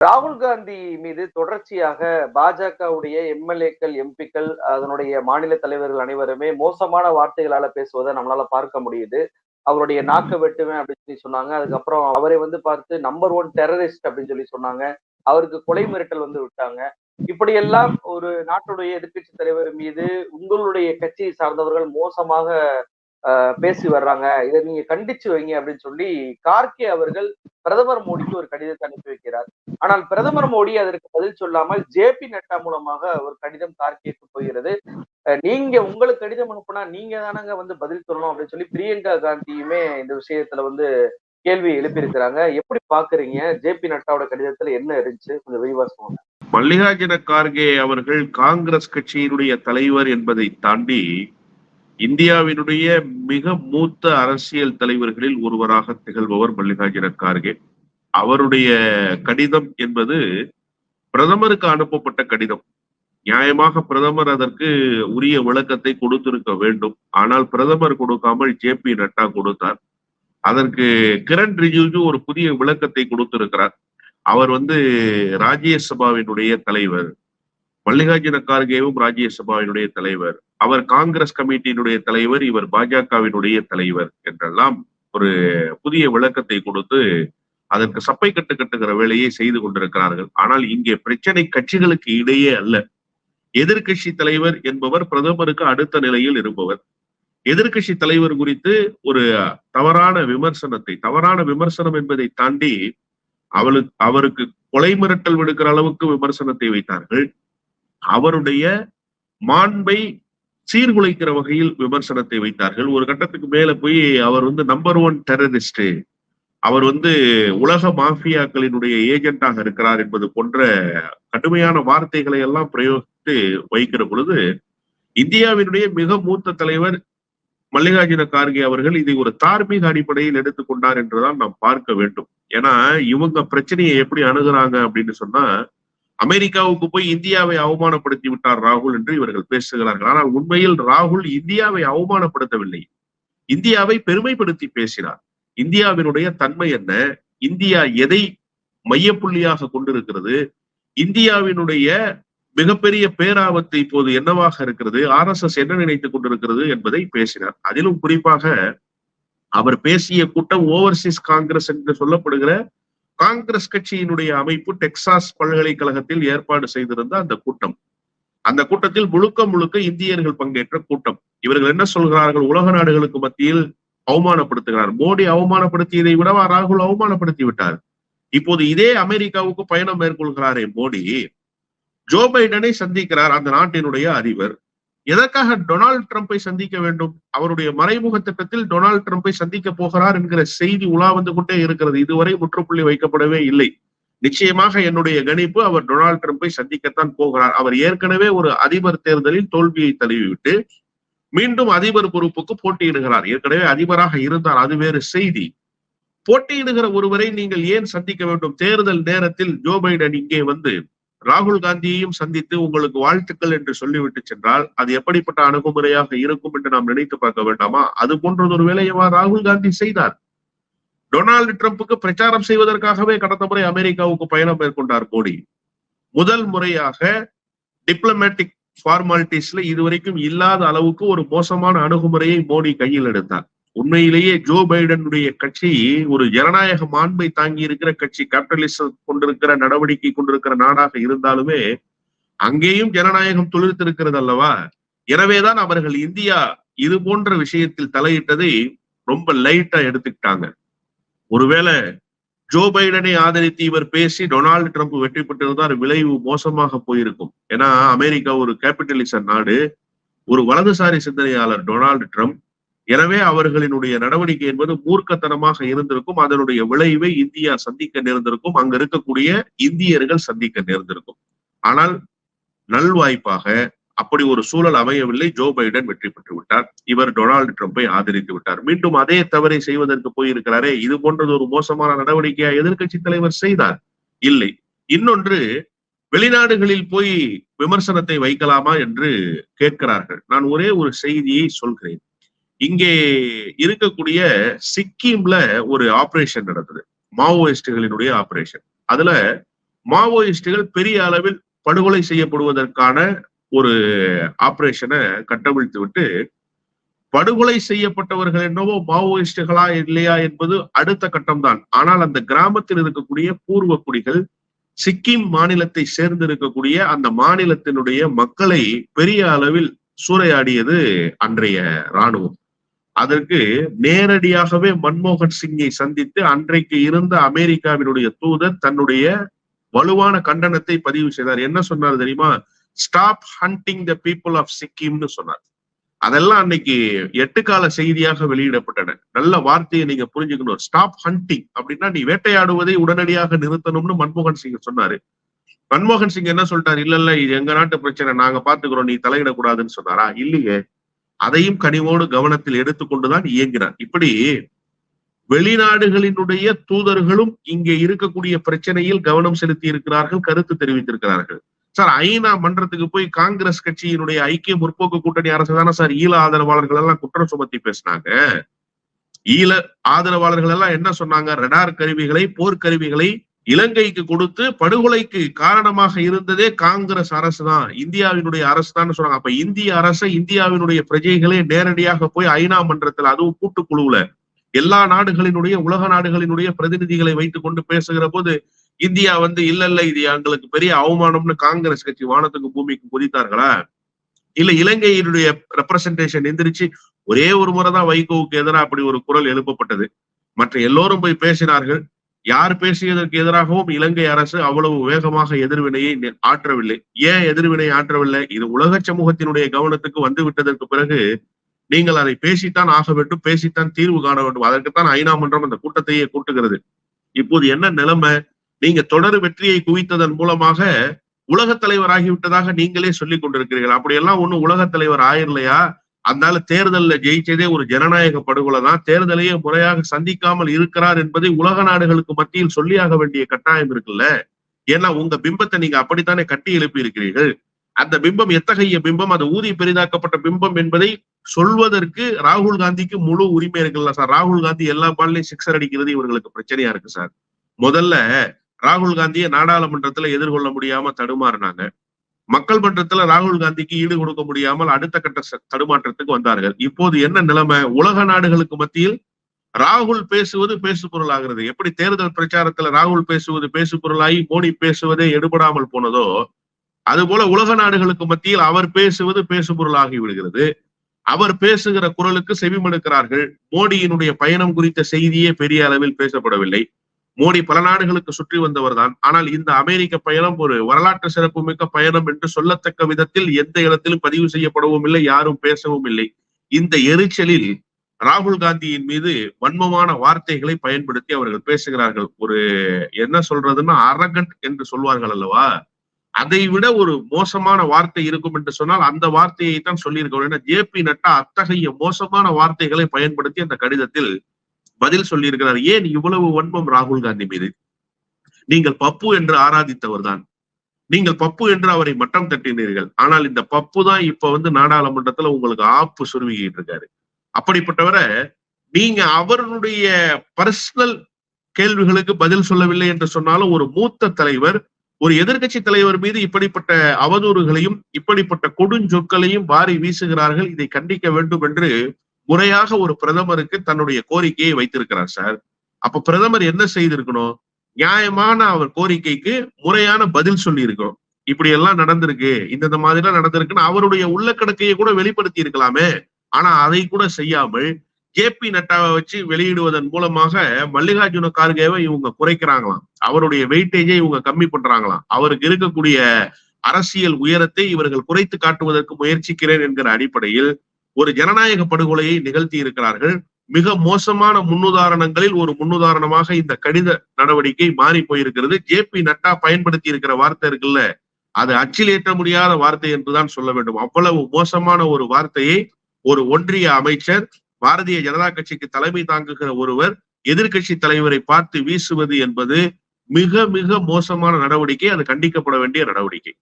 ராகுல் காந்தி மீது தொடர்ச்சியாக பாஜகவுடைய எம்எல்ஏக்கள் எம்பிக்கள் அதனுடைய மாநில தலைவர்கள் அனைவருமே மோசமான வார்த்தைகளால பேசுவதை நம்மளால பார்க்க முடியுது. அவருடைய நாக்க வெட்டுவேன் அப்படின்னு சொல்லி சொன்னாங்க. அதுக்கப்புறம் அவரை வந்து பார்த்து நம்பர் ஒன் டெரரிஸ்ட் அப்படின்னு சொல்லி சொன்னாங்க. அவருக்கு கொலை மிரட்டல் வந்து விட்டாங்க. இப்படியெல்லாம் ஒரு நாட்டுடைய எதிர்கட்சி தலைவர் மீது உங்களுடைய கட்சியை சார்ந்தவர்கள் மோசமாக பேசி வர்றாங்க. இதை நீங்க கண்டிச்சு வைங்க அப்படின்னு சொல்லி கார்கே அவர்கள் பிரதமர் மோடிக்கு ஒரு கடிதத்தை அனுப்பி வைக்கிறார். ஆனால் பிரதமர் மோடி அதற்கு பதில் சொல்லாமல் ஜேபி நட்டா மூலமாக ஒரு கடிதம் கார்கேக்கு போகிறது. நீங்க உங்களுக்கு கடிதம் அனுப்புனா நீங்க தானங்க வந்து பதில் சொல்லணும் அப்படின்னு சொல்லி பிரியங்கா காந்தியுமே இந்த விஷயத்துல வந்து கேள்வி எழுப்பியிருக்கிறாங்க. எப்படி பாக்குறீங்க? ஜேபி நட்டாவோட கடிதத்துல என்ன இருந்துச்சு? கொஞ்சம் விரிவா சொல்லுங்க. மல்லிகார்ஜுன கார்கே அவர்கள் காங்கிரஸ் கட்சியினுடைய தலைவர் என்பதை தாண்டி இந்தியாவினுடைய மிக மூத்த அரசியல் தலைவர்களில் ஒருவராக திகழ்பவர் மல்லிகார்ஜுன கார்கே. அவருடைய கடிதம் என்பது பிரதமருக்கு அனுப்பப்பட்ட கடிதம். நியாயமாக பிரதமர் அதற்கு உரிய விளக்கத்தை கொடுத்திருக்க வேண்டும். ஆனால் பிரதமர் கொடுக்காமல் ஜே பி நட்டா கொடுத்தார். அதற்கு கிரண் ரிஜிஜு ஒரு புதிய விளக்கத்தை கொடுத்திருக்கிறார். அவர் வந்து ராஜ்யசபாவினுடைய தலைவர். மல்லிகார்ஜுன கார்கேவும் ராஜ்யசபாவினுடைய தலைவர். அவர் காங்கிரஸ் கமிட்டியினுடைய தலைவர் இவர் பாஜகவினுடைய தலைவர் என்றெல்லாம் ஒரு புதிய விளக்கத்தை கொடுத்து அதற்கு சப்பை கட்டு கட்டுகிற வேலையை செய்து கொண்டிருக்கிறார்கள். ஆனால் இங்கே பிரச்சனை கட்சிகளுக்கு இடையே அல்ல. எதிர்க்கட்சி தலைவர் என்பவர் பிரதமருக்கு அடுத்த நிலையில் இருப்பவர். எதிர்க்கட்சி தலைவர் குறித்து ஒரு தவறான விமர்சனத்தை தவறான விமர்சனம் என்பதை தாண்டி அவளுக்கு அவருக்கு கொலை மிரட்டல் விடுக்கிற அளவுக்கு விமர்சனத்தை வைத்தார்கள். அவருடைய மாண்பை சீர்குலைக்கிற வகையில் விமர்சனத்தை வைத்தார்கள். ஒரு கட்டத்துக்கு மேல போய் அவர் வந்து நம்பர் ஒன் டெரரிஸ்ட் அவர் வந்து உலக மாஃபியாக்களினுடைய ஏஜென்டாக இருக்கிறார் என்பது போன்ற கடுமையான வார்த்தைகளை எல்லாம் பிரயோகித்து வைக்கிற பொழுது இந்தியாவினுடைய மிக மூத்த தலைவர் மல்லிகார்ஜுன கார்கே அவர்கள் இதை ஒரு தார்மீக அடிப்படையில் எடுத்துக்கொண்டார் என்றுதான் நாம் பார்க்க வேண்டும். ஏன்னா இவங்க பிரச்சனையை எப்படி அணுகுறாங்க அப்படின்னு சொன்னா அமெரிக்காவுக்கு போய் இந்தியாவை அவமானப்படுத்தி விட்டார் ராகுல் என்று இவர்கள் பேசுகிறார்கள். ஆனால் உண்மையில் ராகுல் இந்தியாவை அவமானப்படுத்தவில்லை. இந்தியாவை பெருமைப்படுத்தி பேசினார். இந்தியாவினுடைய தன்மை என்ன? இந்தியா எதை மையப்புள்ளியாக கொண்டிருக்கிறது? இந்தியாவினுடைய மிகப்பெரிய பேராபத்து இப்போது என்னவாக இருக்கிறது? ஆர் எஸ் எஸ் என்ன நினைத்துக் கொண்டிருக்கிறது என்பதை பேசினார். அதிலும் குறிப்பாக அவர் பேசிய கூட்டம் ஓவர்சீஸ் காங்கிரஸ் என்று சொல்லப்படுகிற காங்கிரஸ் கட்சியினுடைய அமைப்பு டெக்சாஸ் பல்கலைக்கழகத்தில் ஏற்பாடு செய்திருந்த அந்த கூட்டம். அந்த கூட்டத்தில் முழுக்க முழுக்க இந்தியர்கள் பங்கேற்ற கூட்டம். இவர்கள் என்ன சொல்கிறார்கள்? உலக நாடுகளுக்கு மத்தியில் அவமானப்படுத்துகிறார். மோடி அவமானப்படுத்தியதை விடவா ராகுல் அவமானப்படுத்தி விட்டார்? இப்போது இதே அமெரிக்காவுக்கு பயணம் மேற்கொள்கிறாரே மோடி. ஜோ பைடனை சந்திக்கிறார் அந்த நாட்டினுடைய அதிபர். எதற்காக டொனால்டு ட்ரம்ப்பை சந்திக்க வேண்டும்? அவருடைய மறைமுக திட்டத்தில் டொனால்டு ட்ரம்ப்பை சந்திக்க போகிறார் என்கிற செய்தி உலா வந்து கொண்டே இருக்கிறது. இதுவரை முற்றுப்புள்ளி வைக்கப்படவே இல்லை. நிச்சயமாக என்னுடைய கணிப்பு அவர் டொனால்டு ட்ரம்ப்பை சந்திக்கத்தான் போகிறார். அவர் ஏற்கனவே ஒரு அதிபர் தேர்தலில் தோல்வியை தழுவிவிட்டு மீண்டும் அதிபர் பொறுப்புக்கு போட்டியிடுகிறார். ஏற்கனவே அதிபராக இருந்தார். அது வேறு செய்தி. போட்டியிடுகிற ஒருவரை நீங்கள் ஏன் சந்திக்க வேண்டும்? தேர்தல் நேரத்தில் ஜோ பைடன் இங்கே வந்து ராகுல் காந்தியையும் சந்தித்து உங்களுக்கு வாழ்த்துக்கள் என்று சொல்லிவிட்டு சென்றால் அது எப்படிப்பட்ட அணுகுமுறையாக இருக்கும் என்று நாம் நினைத்து பார்க்க வேண்டாமா? அது போன்றது ஒரு வேலையவா ராகுல் காந்தி செய்தார்? டொனால்டு ட்ரம்ப்புக்கு பிரச்சாரம் செய்வதற்காகவே கடந்த முறை அமெரிக்காவுக்கு பயணம் மேற்கொண்டார் மோடி. முதல் முறையாக டிப்ளமேட்டிக் ஃபார்மாலிட்டிஸ்ல இதுவரைக்கும் இல்லாத அளவுக்கு ஒரு மோசமான அணுகுமுறையை மோடி கையில் எடுத்தார். உண்மையிலேயே ஜோ பைடனுடைய கட்சி ஒரு ஜனநாயக மாண்பை தாங்கி இருக்கிற கட்சி கேபிட்டலிசம் கொண்டிருக்கிற நடவடிக்கை கொண்டிருக்கிற நாடாக இருந்தாலுமே அங்கேயும் ஜனநாயகம் துளிர்த்திருக்கிறது அல்லவா? எனவேதான் அவர்கள் இந்தியா இது போன்ற விஷயத்தில் தலையிட்டதை ரொம்ப லைட்டா எடுத்துக்கிட்டாங்க. ஒருவேளை ஜோ பைடனை ஆதரித்து இவர் பேசி டொனால்டு ட்ரம்ப் வெற்றி பெற்றிருந்தால் விளைவு மோசமாக போயிருக்கும். ஏன்னா அமெரிக்கா ஒரு கேபிட்டலிச நாடு. ஒரு வலதுசாரி சிந்தனையாளர் டொனால்டு ட்ரம்ப் எனவே அவர்களினுடைய நடவடிக்கை என்பது மூர்க்கத்தனமாக இருந்திருக்கும் அதனுடைய விளைவை இந்தியா சந்திக்க நேர்ந்திருக்கும் அங்க இருக்கக்கூடிய இந்தியர்கள் சந்திக்க நேர்ந்திருக்கும். ஆனால் நல்வாய்ப்பாக அப்படி ஒரு சூழல் அமையவில்லை ஜோ பைடன் வெற்றி பெற்று விட்டார். இவர் டொனால்டு ட்ரம்ப்பை ஆதரித்து விட்டார். மீண்டும் அதே தவறை செய்வதற்கு போயிருக்கிறாரே இது போன்றது ஒரு மோசமான நடவடிக்கையா எதிர்கட்சி தலைவர் செய்தார்? இல்லை. இன்னொன்று வெளிநாடுகளில் போய் விமர்சனத்தை வைக்கலாமா என்று கேட்கிறார்கள். நான் ஒரே ஒரு செய்தியை சொல்கிறேன். இங்கே இருக்கக்கூடிய சிக்கிம்ல ஒரு ஆபரேஷன் நடந்தது. மாவோயிஸ்டுகளினுடைய ஆபரேஷன் அதுல மாவோயிஸ்டுகள் பெரிய அளவில் படுகொலை செய்யப்படுவதற்கான ஒரு ஆபரேஷனை கட்டவிழ்த்து விட்டு படுகொலை செய்யப்பட்டவர்கள் என்னவோ மாவோயிஸ்டுகளா இல்லையா என்பது அடுத்த கட்டம்தான். ஆனால் அந்த கிராமத்தில் இருக்கக்கூடிய பூர்வ குடிகள் சிக்கிம் மாநிலத்தை சேர்ந்து இருக்கக்கூடிய அந்த மாநிலத்தினுடைய மக்களை பெரிய அளவில் சூறையாடியது அன்றைய ராணுவம் அதற்கு நேரடியாகவே மன்மோகன் சிங்கை சந்தித்து அன்றைக்கு இருந்த அமெரிக்காவினுடைய தூதர் தன்னுடைய வலுவான கண்டனத்தை பதிவு செய்தார். என்ன சொன்னார் தெரியுமா? Stop hunting the people of சிக்கிம்னு சொன்னார். அதெல்லாம் அன்னைக்கு எட்டு கால செய்தியாக வெளியிடப்பட்டன. நல்ல வார்த்தையை நீங்க புரிஞ்சுக்கணும். ஸ்டாப் ஹண்டிங் அப்படின்னா நீ வேட்டையாடுவதை உடனடியாக நிறுத்தணும்னு மன்மோகன் சிங் சொன்னாரு. மன்மோகன் சிங் என்ன சொல்லிட்டாரு? இல்ல இல்ல இது எங்க நாட்டு பிரச்சனை. நாங்க பாத்துக்கிறோம். நீ தலையிடக்கூடாதுன்னு சொன்னாரா? இல்லையே. அதையும் கனிவோடு கவனத்தில் எடுத்துக்கொண்டுதான் இயங்கினார் இப்படி வெளிநாடுகளினுடைய தூதர்களும் இங்கே இருக்கக்கூடிய பிரச்சனையில் கவனம் செலுத்தி இருக்கிறார்கள் கருத்து தெரிவித்திருக்கிறார்கள். சார் ஐநா மன்றத்துக்கு போய் காங்கிரஸ் கட்சியினுடைய ஐக்கிய முற்போக்கு கூட்டணி அரசு தானே சார்? ஈழ ஆதரவாளர்கள் எல்லாம் குற்றம் சுமத்தி பேசினாங்க. ஈழ ஆதரவாளர்கள் எல்லாம் என்ன சொன்னாங்க? ரடார் கருவிகளை போர்க்கருவிகளை இலங்கைக்கு கொடுத்து படுகொலைக்கு காரணமாக இருந்ததே காங்கிரஸ் அரசு தான். இந்தியாவினுடைய அரசு தான் சொன்னாங்க அப்ப இந்திய அரசை இந்தியாவினுடைய பிரஜைகளே நேரடியாக போய் ஐநா மன்றத்தில் அதுவும் கூட்டுக்குழுவுல எல்லா நாடுகளினுடைய உலக நாடுகளினுடைய பிரதிநிதிகளை வைத்துக் கொண்டு பேசுகிற போது இந்தியா வந்து இல்ல இல்ல இது எங்களுக்கு பெரிய அவமானம்னு காங்கிரஸ் கட்சி வானத்துக்கு பூமிக்கு குதித்தார்களா? இல்ல இலங்கையினுடைய ரெப்ரசன்டேஷன் எந்திரிச்சு ஒரே ஒரு முறைதான் வைகோவுக்கு எதிராக அப்படி ஒரு குரல் எழுப்பப்பட்டது. மற்ற எல்லோரும் போய் பேசினார்கள். யார் பேசியதற்கு எதிராகவும் இலங்கை அரசு அவ்வளவு வேகமாக எதிர்வினையை ஆற்றவில்லை. ஏன் எதிர்வினை ஆற்றவில்லை? இது உலக சமூகத்தினுடைய கவனத்துக்கு வந்து விட்டதற்கு பிறகு நீங்கள் அதை பேசித்தான் ஆக வேண்டும் பேசித்தான் தீர்வு காண வேண்டும். அதற்குத்தான் ஐநா மன்றம் அந்த கூட்டத்தையே கூட்டுகிறது. இப்போது என்ன நிலைமை? நீங்க தொடர் வெற்றியை குவித்ததன் மூலமாக உலக தலைவர் ஆகிவிட்டதாக நீங்களே சொல்லிக் கொண்டிருக்கிறீர்கள். அப்படியெல்லாம் ஒண்ணும் உலக தலைவர் ஆயிரலையா? அதனால தேர்தல்ல ஜெயிச்சதே ஒரு ஜனநாயக படுகொலை தான் தேர்தலையே முறையாக சந்திக்காமல் இருக்கிறார் என்பதை உலக நாடுகளுக்கு மத்தியில் சொல்லியாக வேண்டிய கட்டாயம் இருக்குல்ல? ஏன்னா உங்க பிம்பத்தை நீங்க அப்படித்தானே கட்டி எழுப்பி இருக்கிறீர்கள் அந்த பிம்பம் எத்தகைய பிம்பம்? அது ஊதி பெரிதாக்கப்பட்ட பிம்பம் என்பதை சொல்வதற்கு ராகுல் காந்திக்கு முழு உரிமை இருக்குல்ல சார். ராகுல் காந்தி எல்லா பால்லையும் சிக்ஸர் அடிக்கிறது இவர்களுக்கு பிரச்சனையா இருக்கு சார். முதல்ல ராகுல் காந்தியை நாடாளுமன்றத்துல எதிர்கொள்ள முடியாம தடுமாறினாங்க. மக்கள் மன்றத்துல ராகுல் காந்திக்கு ஈடு கொடுக்க முடியாமல் அடுத்த கட்ட தடுமாற்றத்துக்கு வந்தார்கள். இப்போது என்ன நிலைமை? உலக நாடுகளுக்கு மத்தியில் ராகுல் பேசுவது பேசு பொருளாகிறது எப்படி தேர்தல் பிரச்சாரத்துல ராகுல் பேசுவது பேசு பொருளாகி மோடி பேசுவதே எடுபடாமல் போனதோ அதுபோல உலக நாடுகளுக்கு மத்தியில் அவர் பேசுவது பேசு பொருளாகி விடுகிறது. அவர் பேசுகிற குரலுக்கு செவிமடுக்கிறார்கள். மோடியினுடைய பயணம் குறித்த செய்தியே பெரிய அளவில் பேசப்படவில்லை. மோடி பல நாடுகளுக்கு சுற்றி வந்தவர் தான் ஆனால் இந்த அமெரிக்க பயணம் ஒரு வரலாற்று சிறப்புமிக்க பயணம் என்று சொல்லத்தக்க விதத்தில் எந்த இடத்திலும் பதிவு செய்யப்படவும் இல்லை யாரும் பேசவும் இல்லை. இந்த எரிச்சலில் ராகுல் காந்தியின் மீது வன்மமான வார்த்தைகளை பயன்படுத்தி அவர்கள் பேசுகிறார்கள். ஒரு என்ன சொல்றதுன்னா அரகண்ட் என்று சொல்வார்கள் அல்லவா? அதை விட ஒரு மோசமான வார்த்தை இருக்கும் என்று சொன்னால் அந்த வார்த்தையை தான் சொல்லியிருக்கோம் ஏன்னா ஜே பி நட்டா அத்தகைய மோசமான வார்த்தைகளை பயன்படுத்தி அந்த கடிதத்தில் பதில் சொல்லியிருக்கிறார். ஏன் இவ்வளவு வன்மம் ராகுல் காந்தி மீது? நீங்கள் பப்பு என்று ஆராதித்தவர் தான் நீங்கள் பப்பு என்று அவரை மட்டம் தட்டினீர்கள். ஆனால் இந்த பப்பு தான் இப்ப வந்து நாடாளுமன்றத்துல உங்களுக்கு ஆப்பு சுருவிக்கிட்டு இருக்காரு. அப்படிப்பட்டவரை நீங்க அவருடைய பர்சனல் கேள்விகளுக்கு பதில் சொல்லவில்லை என்று சொன்னாலும் ஒரு மூத்த தலைவர் ஒரு எதிர்கட்சி தலைவர் மீது இப்படிப்பட்ட அவதூறுகளையும் இப்படிப்பட்ட கொடுஞ்சொற்களையும் வாரி வீசுகிறார்கள். இதை கண்டிக்க வேண்டும் என்று முறையாக ஒரு பிரதமருக்கு தன்னுடைய கோரிக்கையை வைத்திருக்கிறார் சார். அப்ப பிரதமர் என்ன செய்திருக்கணும்? நியாயமான அவர் கோரிக்கைக்கு முறையான பதில் சொல்லி இருக்கணும் இப்படி எல்லாம் நடந்திருக்கு இந்த மாதிரி எல்லாம் நடந்திருக்குன்னு அவருடைய உள்ள கிடக்கையை கூட வெளிப்படுத்தி இருக்கலாமே. ஆனா அதை கூட செய்யாமல் ஜே பி நட்டாவை வச்சு வெளியிடுவதன் மூலமாக மல்லிகார்ஜுன கார்கேவை இவங்க குறைக்கிறாங்களாம். அவருடைய வெயிட்டேஜை இவங்க கம்மி பண்றாங்களாம். அவருக்கு இருக்கக்கூடிய அரசியல் உயரத்தை இவர்கள் குறைத்து காட்டுவதற்கு முயற்சிக்கிறேன் என்கிற அடிப்படையில் ஒரு ஜனநாயக படுகொலையை நிகழ்த்தி இருக்கிறார்கள். மிக மோசமான முன்னுதாரணங்களில் ஒரு முன்னுதாரணமாக இந்த கடித நடவடிக்கை மாறி போயிருக்கிறது. ஜே பி நட்டா பயன்படுத்தி இருக்கிற வார்த்தை இருக்குல்ல அது அச்சிலேற்ற முடியாத வார்த்தை என்றுதான் சொல்ல வேண்டும். அவ்வளவு மோசமான ஒரு வார்த்தையை ஒரு ஒன்றிய அமைச்சர் பாரதிய ஜனதா கட்சிக்கு தலைமை தாங்குகிற ஒருவர் எதிர்கட்சி தலைவரை பார்த்து வீசுவது என்பது மிக மிக மோசமான நடவடிக்கை. அது கண்டிக்கப்பட வேண்டிய நடவடிக்கை.